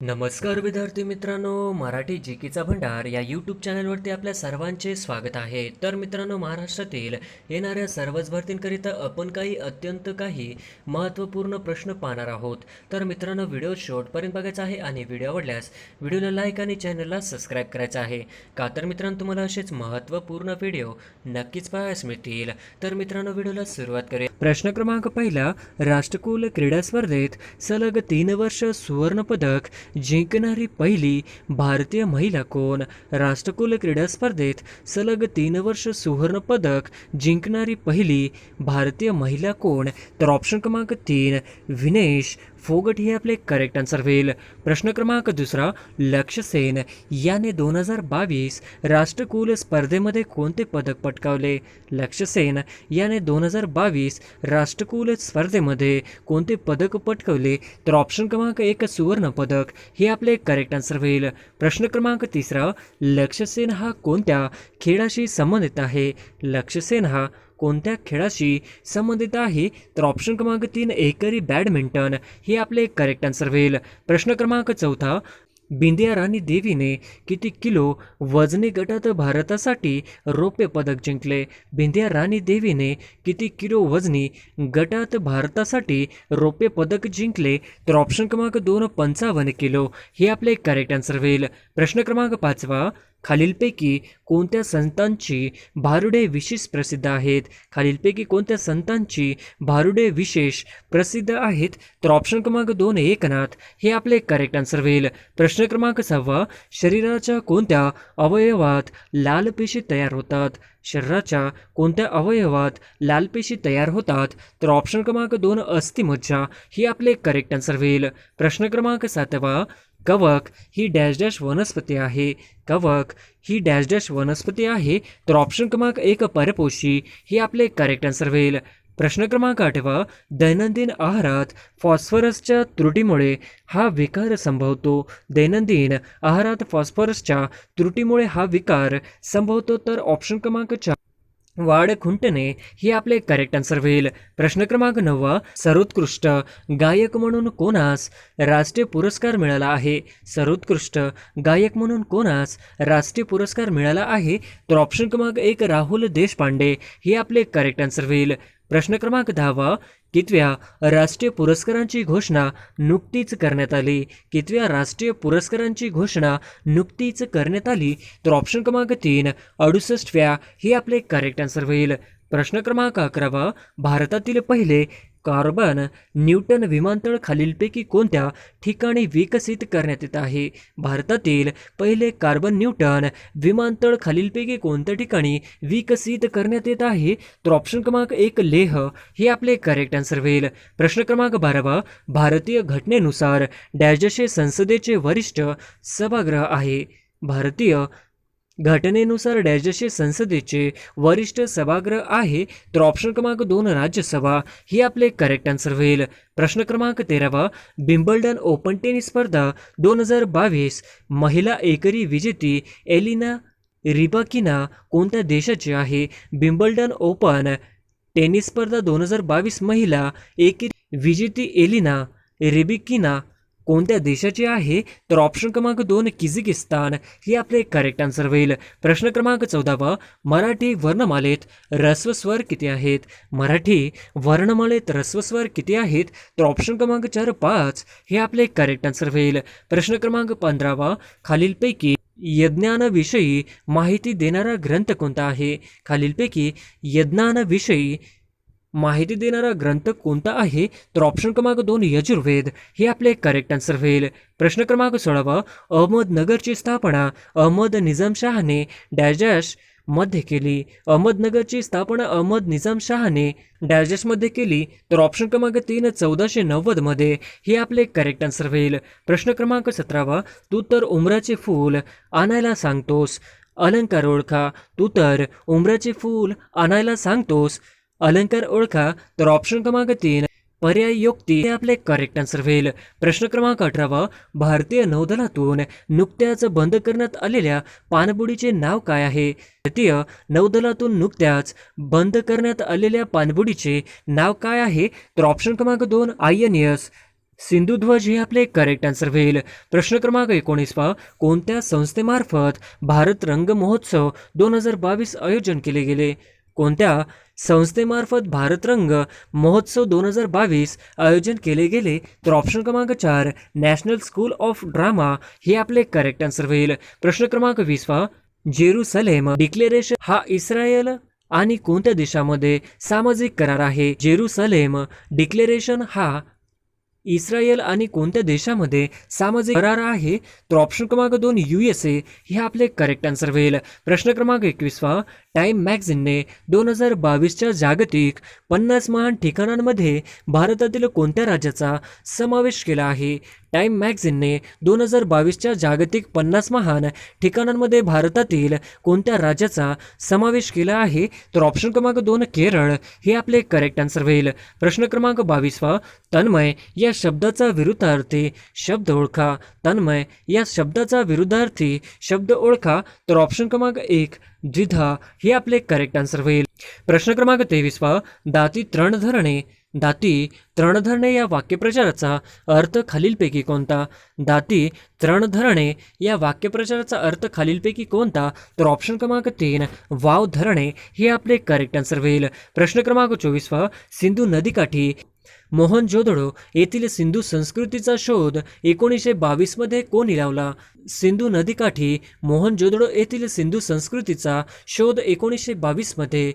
नमस्कार विद्यार्थी मित्रांनो मराठी जिकीचा भंडार या यूट्यूब चॅनलवरती आपल्या सर्वांचे स्वागत आहे. तर मित्रांनो महाराष्ट्रातील येणाऱ्या सर्वच भरतींकरिता आपण काही अत्यंत काही महत्त्वपूर्ण प्रश्न पाहणार आहोत. तर मित्रांनो व्हिडिओ शॉर्टपर्यंत बघायचा आहे आणि व्हिडिओ आवडल्यास व्हिडिओला लाईक आणि चॅनलला सबस्क्राईब करायचा आहे. का तर मित्रांनो तुम्हाला असेच महत्त्वपूर्ण व्हिडिओ नक्कीच पाहायस मिळतील. तर मित्रांनो व्हिडिओला सुरुवात करूया. प्रश्न क्रमांक पहिला राष्ट्रकुल क्रीडा स्पर्धेत सलग तीन वर्ष सुवर्णपदक जिंकणारी पहिली भारतीय महिला कोण? राष्ट्रकुल क्रीडा स्पर्धेत सलग तीन वर्ष सुवर्ण पदक जिंकणारी पहिली भारतीय महिला कोण? तर ऑप्शन क्रमांक तीन विनेश फोगट हे आपले करेक्ट आन्सर होईल. प्रश्न क्रमांक दुसरा लक्ष सेन याने दोन हजार बावीस राष्ट्रकुल स्पर्धेमध्ये कोणते पदक पटकावले? लक्ष सेन याने दोन हजार बावीस राष्ट्रकुल स्पर्धेमध्ये कोणते पदक पटकवले? तर ऑप्शन क्रमांक एक सुवर्ण पदक. हे आपले करेक्ट आन्सर होईल. प्रश्न क्रमांक तिसरा लक्ष सेन हा कोणत्या खेळाशी संबंधित आहे? लक्ष सेन हा कोणत्या खेळाशी संबंधित आहे तर ऑप्शन क्रमांक तीन एकरी बॅडमिंटन हे आपले करेक्ट आन्सर होईल. प्रश्न क्रमांक चौथा बिंदिया राणी देवीने किती किलो वजनी गटात भारतासाठी रौप्य पदक जिंकले. बिंदिया राणी देवीने किती किलो वजनी गटात भारतासाठी रौप्य पदक जिंकले. तर ऑप्शन क्रमांक दोन पंचावन्न किलो. हे आपले करेक्ट आन्सर होईल. प्रश्न क्रमांक पाचवा. खालीलपैकी कोणत्या संतांची भारुडे विशेष प्रसिद्ध आहेत? खालीलपैकी कोणत्या संतांची भारुडे विशेष प्रसिद्ध आहेत? तर ऑप्शन क्रमांक दोन एकनाथ. हे आपले करेक्ट आन्सर होईल. प्रश्न क्रमांक सहावा शरीराच्या कोणत्या अवयवात लाल पेशी तयार होतात? शरीराच्या कोणत्या अवयवात लाल पेशी तयार होतात? तर ऑप्शन क्रमांक दोन अस्थिमज्जा ही आपले करेक्ट आन्सर होईल. प्रश्न क्रमांक सातवा कवक ही डॅश डॅश वनस्पती आहे. कवक ही डॅश डॅश वनस्पती आहे. तर ऑप्शन क्रमांक एक परपोशी ही आपले करेक्ट आन्सर होईल. प्रश्न क्रमांक आठवा दैनंदिन आहारात फॉस्फरसच्या त्रुटीमुळे हा विकार संभवतो. दैनंदिन आहारात फॉस्फरसच्या त्रुटीमुळे हा विकार संभवतो तर ऑप्शन क्रमांक चार वाढ खुंटणे हे आपले करेक्ट आन्सर होईल. प्रश्न क्रमांक नववा सर्वोत्कृष्ट गायक म्हणून कोणास राष्ट्रीय पुरस्कार मिळाला आहे? सर्वोत्कृष्ट गायक म्हणून कोणास राष्ट्रीय पुरस्कार मिळाला आहे? तर ऑप्शन क्रमांक एक राहुल देशपांडे हे आपले करेक्ट आन्सर होईल. प्रश्न क्रमांक दहावा कितव्या राष्ट्रीय पुरस्कारांची घोषणा नुकतीच करण्यात आली? कितव्या राष्ट्रीय पुरस्कारांची घोषणा नुकतीच करण्यात आली? तर ऑप्शन क्रमांक तीन अडुसष्टव्या हे आपले करेक्ट आन्सर होईल. प्रश्न क्रमांक अकरावा भारतातील पहिले कार्बन न्यूटन विमानतळ खालीलपैकी कोणत्या ठिकाणी विकसित करण्यात येत आहे? भारतातील पहिले कार्बन न्यूटन विमानतळ खालीलपैकी कोणत्या ठिकाणी विकसित करण्यात येत आहे? तर ऑप्शन क्रमांक एक लेह. हे आपले करेक्ट आन्सर होईल. प्रश्न क्रमांक बारावा. भारतीय घटनेनुसार डॅजशे संसदेचे वरिष्ठ सभागृह आहे. भारतीय घटनेनुसार डॅजचे संसदेचे वरिष्ठ सभागृह आहे. तर ऑप्शन क्रमांक दोन राज्यसभा ही आपले करेक्ट आन्सर होईल. प्रश्न क्रमांक तेरावा बिम्बल्डन ओपन टेनिस स्पर्धा दोन हजार बावीस महिला एकेरी विजेती एलिना रिबाकिना कोणत्या देशाची आहे? बिम्बल्डन ओपन टेनिस स्पर्धा दोन हजार बावीस महिला एकेरी विजेती एलिना रिबिकिना कोणत्या देशाची आहे? तर ऑप्शन क्रमांक दोन किझिकिस्तान. हे आपले करेक्ट आन्सर होईल. प्रश्न क्रमांक चौदावा मराठी वर्णमालेत रस्वस्वर किती आहेत? मराठी वर्णमालेत रस्वस्वर किती आहेत? तर ऑप्शन क्रमांक चार पाच हे आपले करेक्ट आन्सर होईल. प्रश्न क्रमांक पंधरावा खालीलपैकी यज्ञानाविषयी माहिती देणारा ग्रंथ कोणता आहे? खालीलपैकी यज्ञानाविषयी माहिती देणारा ग्रंथ कोणता आहे? तर ऑप्शन क्रमांक दोन यजुर्वेद. हे आपले करेक्ट आन्सर होईल. प्रश्न क्रमांक सोळावा अहमदनगरची स्थापना. अहमद निजामशहाने डॅजॅशमध्ये केली. अहमदनगरची स्थापना अहमद निजामशहाने डॅजेसमध्ये केली. तर ऑप्शन क्रमांक तीन चौदाशे नव्वदमध्ये हे आपले करेक्ट आन्सर होईल. प्रश्न क्रमांक सतरावा तू तर उमराचे फूल आणायला सांगतोस. अलंकार ओळखा. तू तर उमराचे फूल आणायला सांगतोस. अलंकार ओळखा तर ऑप्शन क्रमांक तीन पर्याय युक्ती हे आपले करेक्ट आन्सर होईल. प्रश्न क्रमांक अठरावा भारतीय नौदलातून नुकत्याच बंद करण्यात आलेल्या पाणबुडीचे नाव काय आहे? भारतीय नौदलातून नुकत्याच बंद करण्यात आलेल्या पाणबुडीचे नाव काय आहे? तर ऑप्शन क्रमांक दोन आय एन एस सिंधुध्वज हे आपले करेक्ट आन्सर होईल. प्रश्न क्रमांक एकोणीसवा कोणत्या संस्थेमार्फत भारत रंग महोत्सव दोन हजार बावीस आयोजन केले गेले? कोणत्या संस्थेमार्फत भारतरंग महोत्सव दोन हजार बावीस आयोजन केले गेले? तर ऑप्शन क्रमांक चार नॅशनल स्कूल ऑफ ड्रामा हे आपले करेक्ट आन्सर होईल. प्रश्न क्रमांक वीसवा जेरुसलेम डिक्लेरेशन हा इस्रायल आणि कोणत्या देशामध्ये सामाजिक करार आहे? जेरुसलेम डिक्लेरेशन हा इस्रायल आणि कोणत्या देशामध्ये सामाजिक करार आहे? तर ऑप्शन क्रमांक दोन यू एस ए हे आपले करेक्ट आन्सर होईल. प्रश्न क्रमांक एकवीसवा टाइम मॅगझिनने दोन हजार बावीसच्या जागतिक पन्नास महान ठिकाणांमध्ये भारतातील कोणत्या राज्याचा समावेश केला आहे? टाइम मॅगझिनने दोन हजार बावीसच्या जागतिक पन्नास महान ठिकाणांमध्ये भारतातील कोणत्या राज्याचा समावेश केला आहे? तर ऑप्शन क्रमांक दोन केरळ. हे आपले करेक्ट आन्सर होईल. प्रश्न क्रमांक बावीसवा तन्मय या शब्दाचा विरुद्धार्थी शब्द ओळखा. तन्मय या शब्दाचा विरुद्धार्थी शब्द ओळखा. तर ऑप्शन क्रमांक एक द्विधा हे आपले करेक्ट आन्सर होईल. प्रश्न क्रमांक तेवीसवा दाती त्रण धरणे दाती त्रण धरणे या वाक्यप्रचाराचा अर्थ खालीलपैकी कोणता? दाती त्रण धरणे या वाक्यप्रचाराचा अर्थ खालीलपैकी कोणता? तर ऑप्शन क्रमांक तीन वाव धरणे हे आपले करेक्ट आन्सर होईल. प्रश्न क्रमांक चोवीसवा सिंधू नदीकाठी. मोहनजोदडो येथील सिंधू संस्कृतीचा शोध एकोणीसशे बावीसमध्ये कोणी लावला सिंधू नदीकाठी मोहनजोदडो येथील सिंधू संस्कृतीचा शोध एकोणीसशे बावीसमध्ये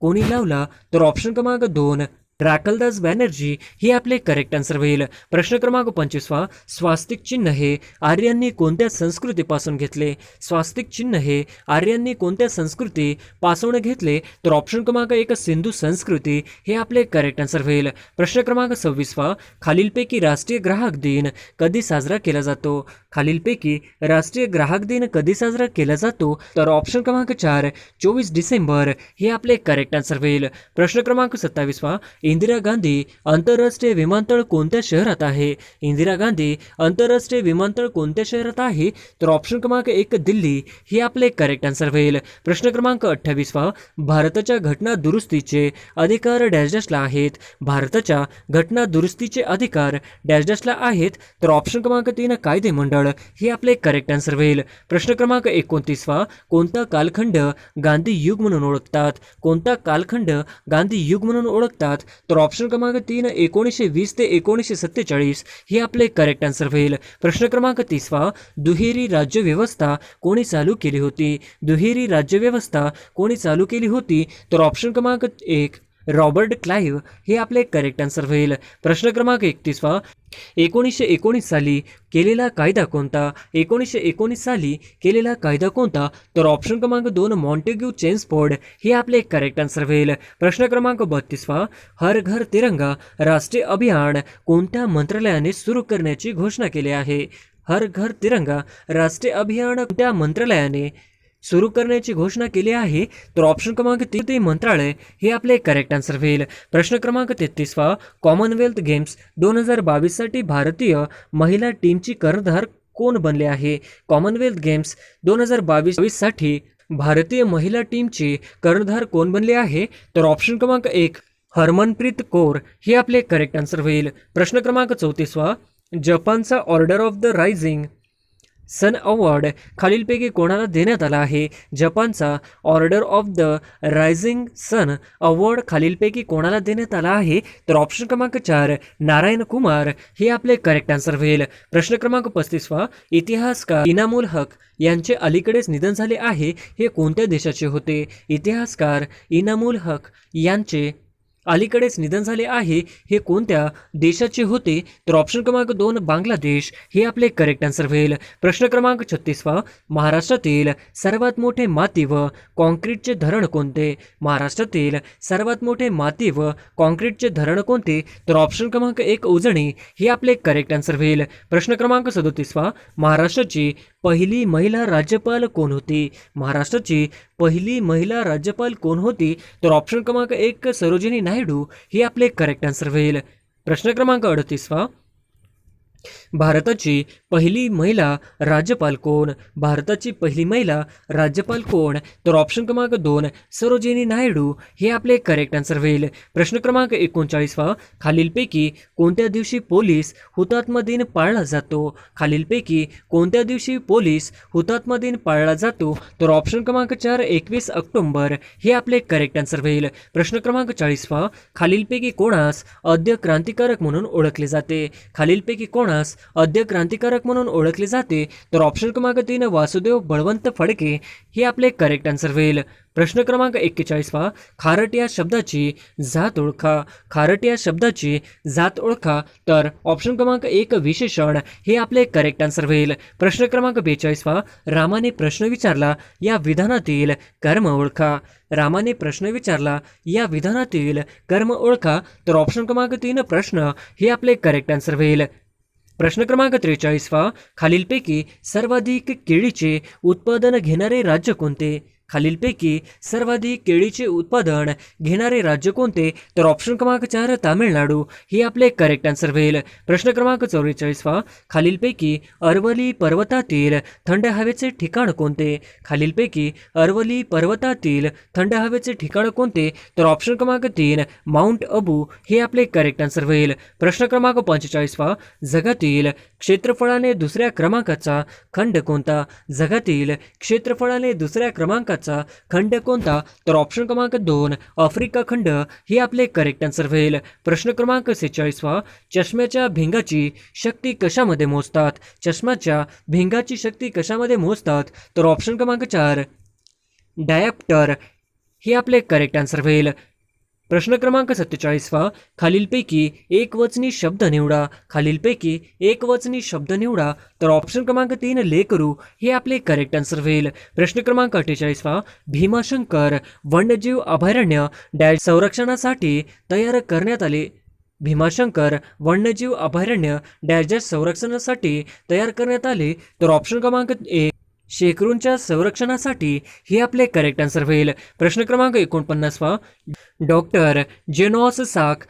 कोणी लावला? तर ऑप्शन क्रमांक दोन राकलदास बॅनर्जी हे आपले करेक्ट आन्सर होईल. प्रश्न क्रमांक पंचवीसवा स्वास्तिक चिन्ह हे आर्यांनी कोणत्या संस्कृतीपासून घेतले? स्वास्तिक चिन्ह हे आर्यांनी कोणत्या संस्कृती पासून घेतले? तर ऑप्शन क्रमांक एक सिंधू संस्कृती हे आपले करेक्ट आन्सर होईल. प्रश्न क्रमांक सव्वीसवा खालीलपैकी राष्ट्रीय ग्राहक दिन कधी साजरा केला जातो? खालीलपैकी राष्ट्रीय ग्राहक दिन कधी साजरा केला जातो? तर ऑप्शन क्रमांक चार चोवीस डिसेंबर हे आपले करेक्ट आन्सर होईल. प्रश्न क्रमांक सत्तावीसवा इंदिरा गांधी आंतरराष्ट्रीय विमानतळ कोणत्या शहरात आहे? इंदिरा गांधी आंतरराष्ट्रीय विमानतळ कोणत्या शहरात आहे? तर ऑप्शन क्रमांक एक दिल्ली हे आपले करेक्ट आन्सर होईल. प्रश्न क्रमांक अठ्ठावीसवा भारताच्या घटना दुरुस्तीचे अधिकार डॅशडॅशला आहेत. भारताच्या घटना दुरुस्तीचे अधिकार डॅशडॅशला आहेत. तर ऑप्शन क्रमांक तीन कायदे मंडळ हे आपले करेक्ट आन्सर होईल. प्रश्न क्रमांक एकोणतीसवा कोणता कालखंड गांधी युग म्हणून ओळखतात? कोणता कालखंड गांधी युग म्हणून ओळखतात? तर ऑप्शन क्रमांक तीन एकोणीसशे वीस ते एकोणीसशे सत्तेचाळीस हे आपले करेक्ट आन्सर होईल. प्रश्न क्रमांक तीसवा दुहेरी राज्यव्यवस्था कोणी चालू केली होती? दुहेरी राज्यव्यवस्था कोणी चालू केली होती? तर ऑप्शन क्रमांक एक रॉबर्ट क्लाईव्ह हे आपले करेक्ट आन्सर होईल. प्रश्न क्रमांक एकतीसवा एकोणीसशे एकोणीस साली केलेला कायदा कोणता? एकोणीसशे एकोणीस साली केलेला कायदा कोणता? तर ऑप्शन क्रमांक दोन मॉन्टेग्यू चेन्सफोर्ड हे आपले करेक्ट आन्सर होईल. प्रश्न क्रमांक बत्तीसवा हर घर तिरंगा राष्ट्रीय अभियान कोणत्या मंत्रालयाने सुरू करण्याची घोषणा केली आहे? हर घर तिरंगा राष्ट्रीय अभियान कोणत्या मंत्रालयाने सुरू करण्याची घोषणा केली आहे तर ऑप्शन क्रमांक तीन ते मंत्रालय हे आपले करेक्ट आन्सर होईल. प्रश्न क्रमांक तेहतीसवा कॉमनवेल्थ गेम्स दोन हजार बावीससाठी भारतीय महिला टीमची कर्णधार कोण बनले आहे? कॉमनवेल्थ गेम्स दोन हजार बावीससाठी भारतीय महिला टीमची कर्णधार कोण बनले आहे? तर ऑप्शन क्रमांक एक हरमनप्रीत कौर हे आपले करेक्ट आन्सर होईल. प्रश्न क्रमांक चौतीसवा जपानचा order of the rising sun award खालीलपैकी कोणाला देण्यात आला आहे? जपानचा order of the rising sun award खालीलपैकी कोणाला देण्यात आला आहे? तर ऑप्शन क्रमांक चार नारायण कुमार. हे आपले करेक्ट आन्सर होईल. प्रश्न क्रमांक पस्तीसवा इतिहासकार इनामुल हक यांचे अलीकडेच निधन झाले आहे. हे कोणत्या देशाचे होते? इतिहासकार इनामुल हक यांचे अलीकडेच निधन झाले आहे हे कोणत्या देशाचे होते? तर ऑप्शन क्रमांक दोन बांगलादेश. हे आपले करेक्ट आन्सर होईल. प्रश्न क्रमांक छत्तीसवा महाराष्ट्रातील सर्वात मोठे माती व कॉन्क्रीटचे धरण कोणते? महाराष्ट्रातील सर्वात मोठे माती व कॉन्क्रीटचे धरण कोणते? तर ऑप्शन क्रमांक एक उजणी हे आपले करेक्ट आन्सर होईल. प्रश्न क्रमांक सदोतीसवा महाराष्ट्राची पहिली महिला राज्यपाल कोण होती? महाराष्ट्राची पहिली महिला राज्यपाल कोण होती? तर ऑप्शन क्रमांक एक सरोजिनी नायडू हे आपले करेक्ट आन्सर होईल. प्रश्न क्रमांक अडतीसवा. भारताची पहिली महिला राज्यपाल कोण? भारताची पहिली महिला राज्यपाल कोण? तर ऑप्शन क्रमांक दोन सरोजिनी नायडू. हे आपले करेक्ट आन्सर होईल. प्रश्न क्रमांक एकोणचाळीसवा खालीलपैकी कोणत्या दिवशी पोलीस हुतात्मा दिन पाळला जातो? खालीलपैकी कोणत्या दिवशी पोलीस हुतात्मा दिन पाळला जातो? तर ऑप्शन क्रमांक चार एकवीस ऑक्टोंबर. हे आपले करेक्ट आन्सर होईल. प्रश्न क्रमांक चाळीसवा खालीलपैकी कोणास अद्य क्रांतिकारक म्हणून ओळखले जाते? खालीलपैकी कोणास अद्य क्रांतिकारक म्हणून ओळखले जाते तर ऑप्शन क्रमांक तीन वासुदेव बळवंत फडके हे आपले करेक्ट आन्सर होईल. प्रश्न क्रमांक एक्केचाळीसवा खारट या शब्दाची जात ओळखा. खारट या शब्दाची जात ओळखा. तर ऑप्शन क्रमांक एक विशेषण हे आपले करेक्ट आन्सर होईल. प्रश्न क्रमांक बेचाळीसवा रामाने प्रश्न विचारला या विधानातील कर्म ओळखा. रामाने प्रश्न विचारला या विधानातील कर्म ओळखा. तर ऑप्शन क्रमांक तीन प्रश्न हे आपले करेक्ट आन्सर होईल. प्रश्न क्रमांक त्रेचाळीसवा खालीलपैकी सर्वाधिक केळीचे उत्पादन घेणारे राज्य कोणते? खालीलपैकी सर्वाधिक केळीचे उत्पादन घेणारे राज्य कोणते? तर ऑप्शन क्रमांक चार तामिळनाडू. हे आपले करेक्ट आन्सर होईल. प्रश्न क्रमांक चौवेचाळीसवा खालीलपैकी अरवली पर्वतातील थंड हवेचे ठिकाण कोणते? खालीलपैकी अरवली पर्वतातील थंड हवेचे ठिकाण कोणते? तर ऑप्शन क्रमांक तीन माउंट अबू. हे आपले करेक्ट आन्सर होईल. प्रश्न क्रमांक पंचेचाळीसवा जगातील क्षेत्रफळाने दुसऱ्या क्रमांकाचा खंड कोणता? जगातील क्षेत्रफळाने दुसऱ्या क्रमांकाचा खंड कोणता? तर ऑप्शन क्रमांक दोन आफ्रिका खंड. हे आपले करेक्ट आन्सर होईल. प्रश्न क्रमांक सेहेचाळीसवा चष्म्याच्या भिंगाची शक्ती कशामध्ये मोजतात? चष्म्याच्या भिंगाची शक्ती कशामध्ये मोजतात? तर ऑप्शन क्रमांक चार डायप्टर हे आपले करेक्ट आन्सर होईल. प्रश्न क्रमांक सत्तेचाळीसवा खालीलपैकी एक वचनी शब्द निवडा. खालीलपैकी एक वचनी शब्द निवडा. तर ऑप्शन क्रमांक तीन ले करू. हे आपले करेक्ट आन्सर होईल. प्रश्न क्रमांक अठ्ठेचाळीसवा भीमाशंकर वन्यजीव अभयारण्य डॅश संरक्षणासाठी तयार करण्यात आले. भीमाशंकर वन्यजीव अभयारण्य डॅश संरक्षणासाठी तयार करण्यात आले. तर ऑप्शन क्रमांक एक शेकरूंच्या संरक्षणासाठी हे आपले करेक्ट आन्सर होईल. प्रश्न क्रमांक एकोणपन्नासवा डॉक्टर जेनॉस साक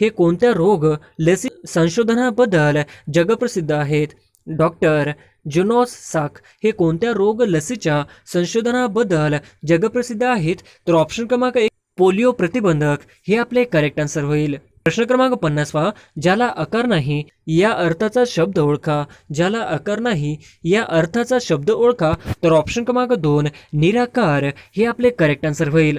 हे कोणत्या रोग लसी संशोधनाबद्दल जगप्रसिद्ध आहेत? डॉक्टर जुनॉस साक हे कोणत्या रोग लसीच्या संशोधनाबद्दल जगप्रसिद्ध आहेत? तर ऑप्शन क्रमांक एक पोलिओ प्रतिबंधक हे आपले करेक्ट आन्सर होईल. प्रश्न क्रमांक पन्नासवा ज्याला आकार नाही या अर्थाचा शब्द ओळखा. ज्याला आकार नाही या अर्थाचा शब्द ओळखा. तर ऑप्शन क्रमांक दोन निराकार हे आपले करेक्ट आन्सर होईल.